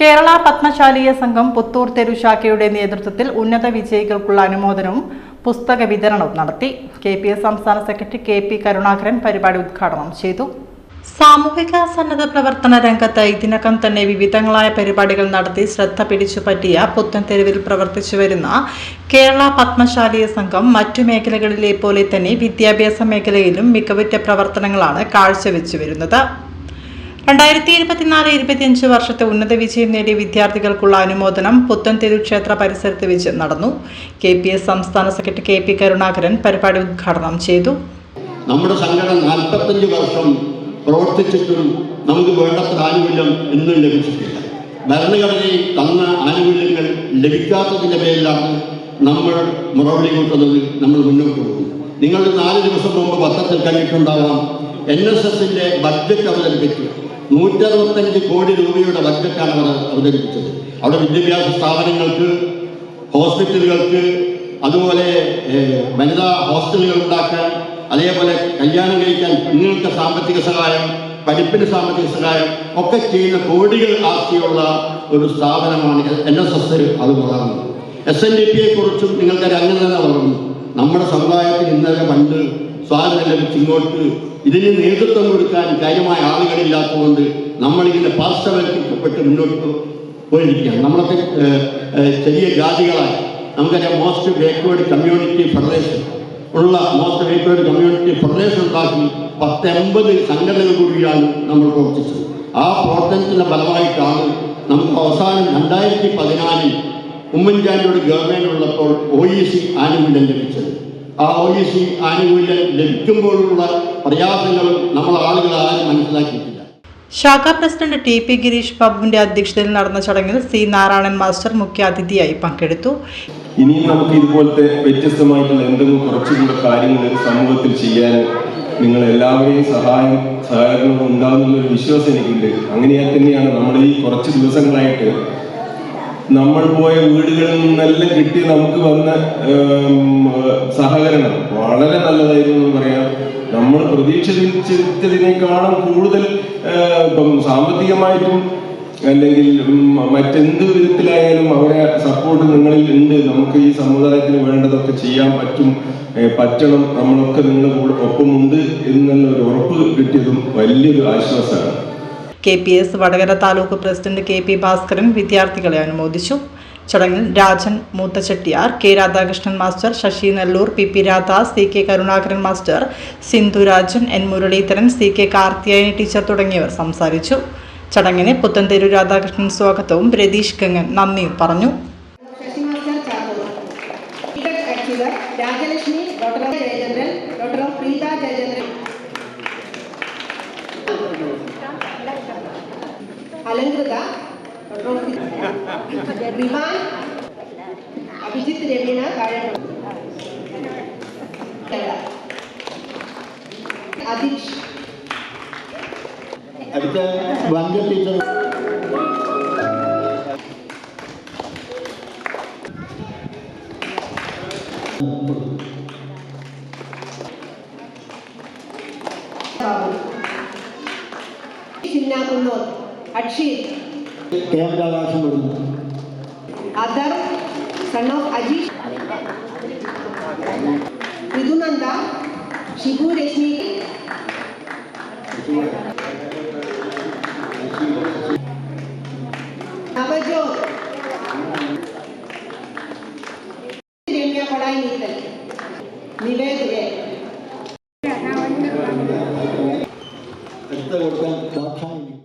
കേരള പത്മശാലീയ സംഘം പുത്തൂർ തെരുശാഖയുടെ നേതൃത്വത്തിൽ ഉന്നത വിജയികൾക്കുള്ള അനുമോദനവും പുസ്തക വിതരണവും നടത്തി. കെ പി എസ് സംസ്ഥാന സെക്രട്ടറി കെ പി കരുണാകരൻ പരിപാടി ഉദ്ഘാടനം ചെയ്തു. സാമൂഹിക സന്നദ്ധ പ്രവർത്തന രംഗത്ത് ഇതിനകം തന്നെ വിവിധങ്ങളായ പരിപാടികൾ നടത്തി ശ്രദ്ധ പിടിച്ചു പിടിച്ചുപറ്റിയ പുത്തൻതെരുവിൽ പ്രവർത്തിച്ചു വരുന്ന കേരള പത്മശാലീയ സംഘം മറ്റു മേഖലകളിലെ പോലെ തന്നെ വിദ്യാഭ്യാസ മേഖലയിലും മികവുറ്റ പ്രവർത്തനങ്ങളാണ് കാഴ്ചവെച്ചു വരുന്നത്. രണ്ടായിരത്തി ഇരുപത്തിനാല് ഇരുപത്തിയഞ്ച് വർഷത്തെ ഉന്നത വിജയം നേടിയ വിദ്യാർത്ഥികൾക്കുള്ള അനുമോദനം പുത്തൻതെരു ക്ഷേത്ര പരിസരത്ത് വെച്ച് നടന്നു. കെ പി എസ് സംസ്ഥാന സെക്രട്ടറി കെ പി കരുണാകരൻ പരിപാടി ഉദ്ഘാടനം ചെയ്തു. നമ്മുടെ സംഘടന നാൽപ്പത്തഞ്ച് വർഷം പ്രവർത്തിച്ചിട്ടും നമുക്ക് വേണ്ടത്ര ആനുകൂല്യം ഇന്നും ലഭിച്ചിട്ടില്ല. ഭരണഘടനയിൽ തന്ന ആനുകൂല്യങ്ങൾ ലഭിക്കാത്തതിന്റെ പേരിലാണ് നമ്മൾ മുറവിളി കൂട്ടുന്നത് നമ്മൾ മുന്നോട്ട് പോകുന്നത്. നിങ്ങൾ നാല് ദിവസം മുമ്പ് പത്രത്തിൽ കണ്ടിട്ടുണ്ടാവാം എൻ എസ് എസിന്റെ ബഡ്ജറ്റ് അവതരിപ്പിച്ചു. നൂറ്ററുപത്തഞ്ച് കോടി രൂപയുടെ ബഡ്ജറ്റാണ് അവർ അവതരിപ്പിച്ചത്. അവിടെ വിദ്യാഭ്യാസ സ്ഥാപനങ്ങൾക്ക് ഹോസ്പിറ്റലുകൾക്ക് അതുപോലെ വനിതാ ഹോസ്റ്റലുകൾ ഉണ്ടാക്കാൻ അതേപോലെ കല്യാണം കഴിക്കാൻ കുഞ്ഞുങ്ങൾക്ക് സാമ്പത്തിക സഹായം പഠിപ്പിന് സാമ്പത്തിക സഹായം ഒക്കെ ചെയ്യുന്ന കോടികൾ ആസ്തിയുള്ള ഒരു സ്ഥാപനമാണ് എൻ എസ് എസ് അത് വളർന്നത്. എസ് എൻ ഡി പിയെ കുറിച്ചും നിങ്ങൾക്ക് അങ്ങനെ തന്നെ വളർന്നു. നമ്മുടെ സമുദായത്തിൽ ഇന്നലെ പണ്ട് സ്വാതന്ത്ര്യം ലഭിച്ച് ഇങ്ങോട്ട് ഇതിന് നേതൃത്വം കൊടുക്കാൻ കാര്യമായ ആളുകളില്ലാത്തതുകൊണ്ട് നമ്മളിങ്ങനെ പാർശ്വവൽക്കരിക്കപ്പെട്ട് മുന്നോട്ട് പോയിരിക്കുകയാണ്. നമ്മളൊക്കെ ചെറിയ ജാതികളായി. നമുക്കറിയാം മോസ്റ്റ് ബാക്ക്വേർഡ് കമ്മ്യൂണിറ്റി ഫെഡറേഷൻ ഉള്ള മോസ്റ്റ് ബാക്ക്വേർഡ് കമ്മ്യൂണിറ്റി ഫെഡറേഷൻ ഉണ്ടാക്കി പത്തൊമ്പത് സംഘടനകൾ കൂടിയാണ് നമ്മൾ പ്രവർത്തിച്ചത്. ആ പ്രവർത്തനത്തിന്റെ ഫലമായിട്ടാണ് നമുക്ക് അവസാനം രണ്ടായിരത്തി പതിനാലിൽ ഉമ്മൻചാണ്ടിയുടെ ഗവൺമെന്റ് ഉള്ളപ്പോൾ ഒ ഇ സി ആനുകൂല്യം ലഭിച്ചത്. ആ ഒ ഇ സി ആനുകൂല്യം ലഭിക്കുമ്പോഴുള്ള പ്രയാസങ്ങളും നമ്മൾ ആളുകൾ ആരും മനസ്സിലാക്കിയിട്ടില്ല. ശാഖാ പ്രസിഡന്റ് ടി പി ഗിരീഷ് ബാബുവിന്റെ അധ്യക്ഷതയിൽ നടന്ന ചടങ്ങിൽ സി നാരായണൻ മാസ്റ്റർ മുഖ്യാതിഥിയായി പങ്കെടുത്തു. ഇനിയും നമുക്ക് ഇതുപോലത്തെ വ്യത്യസ്തമായിട്ടുള്ള എന്തെങ്കിലും കുറച്ചുകൂടെ കാര്യങ്ങൾ സമൂഹത്തിൽ ചെയ്യാൻ നിങ്ങൾ എല്ലാവരെയും സഹായം സഹകരണം ഉണ്ടാകുന്നുള്ള ഒരു വിശ്വാസം എനിക്കുണ്ട്. അങ്ങനെയാ തന്നെയാണ് നമ്മൾ ഈ കുറച്ച് ദിവസങ്ങളായിട്ട് നമ്മൾ പോയ വീടുകളിൽ നിന്നെല്ലാം കിട്ടി നമുക്ക് വന്ന സഹകരണം. വളരെ നല്ലതായിരുന്നു എന്ന് പറയാം. നമ്മൾ പ്രതീക്ഷിച്ചതിനേക്കാളും കൂടുതൽ ഇപ്പം സാമ്പത്തികമായിട്ടും അല്ലെങ്കിൽ മറ്റെന്ത് വിധത്തിലായാലും അവരെ സപ്പോർട്ട് നിങ്ങളിൽ ഉണ്ട്. നമുക്ക് ഈ സമുദായത്തിന് വേണ്ടതൊക്കെ ചെയ്യാൻ പറ്റും പറ്റണം. നമ്മളൊക്കെ നിങ്ങളുടെ കൂടെ ഒപ്പമുണ്ട് എന്നുള്ള ഒരു ഉറപ്പ് കിട്ടിയതും വലിയൊരു ആശ്വാസമാണ്. K P S Vadakara taluk president K P Bhaskaran വിദ്യാർത്ഥികളെ അനുമോദിച്ചു. ചടങ്ങിൽ Rajan Moothachettiyar K Radhakrishnan master Sasi Nellur P P Radha C K Karunakaran master Sindhurajan N Muraleedharan C K Karthiyayani teacher തുടങ്ങിയവർ സംസാരിച്ചു. ചടങ്ങിന് പുത്തൻതേരു രാധാകൃഷ്ണൻ സ്വാഗതവും രതീഷ് ഗംഗൻ നന്ദിയും പറഞ്ഞു. Rajalakshmi doctor Jayachandran doctor Preetha Jayachandran. alangkrita, rofi, riman, abijit remina, karen, adish, adita, bangga teacher. Terima kasih telah menonton! Akshit. Adar, son of Ajish. Vidunanda, Shibu Reshmi. Navajot. Demiya Padai Nital. Nivedre. Esta verdad,